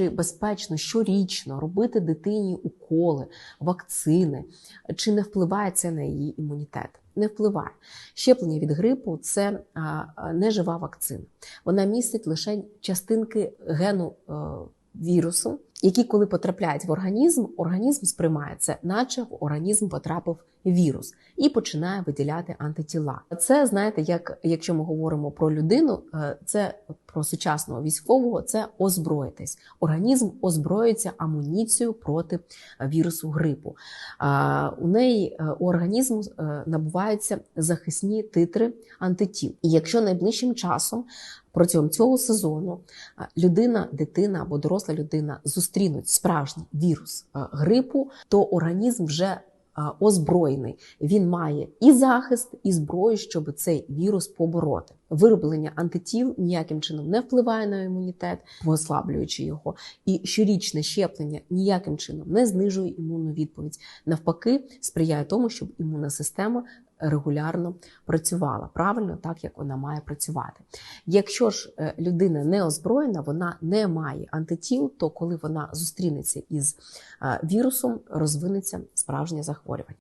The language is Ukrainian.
Чи безпечно щорічно робити дитині уколи, вакцини, чи не впливає це на її імунітет? Не впливає. Щеплення від грипу це а, а, не жива вакцина. Вона містить лише частинки гену е, вірусу, які, коли потрапляють в організм, організм сприймає це, наче в організм потрапив вірус, і починає виділяти антитіла. Це знаєте, як якщо ми говоримо про людину, е, це про сучасного військового, це озброїтись. Організм озброюється амуніцією проти вірусу грипу. У неї е, у організму е, набуваються захисні титри антитіл. І якщо найближчим часом протягом цього сезону людина, дитина або доросла людина зустрінуть справжній вірус грипу, то організм вже озброєний. Він має і захист, і зброю, щоб цей вірус побороти. Вироблення антитіл ніяким чином не впливає на імунітет, послаблюючи його. І щорічне щеплення ніяким чином не знижує імунну відповідь. Навпаки, сприяє тому, щоб імунна система регулярно працювала правильно, так як вона має працювати. Якщо ж е, людина не озброєна, вона не має антитіл, то коли вона зустрінеться із е, вірусом, розвинеться справжнє захворювання.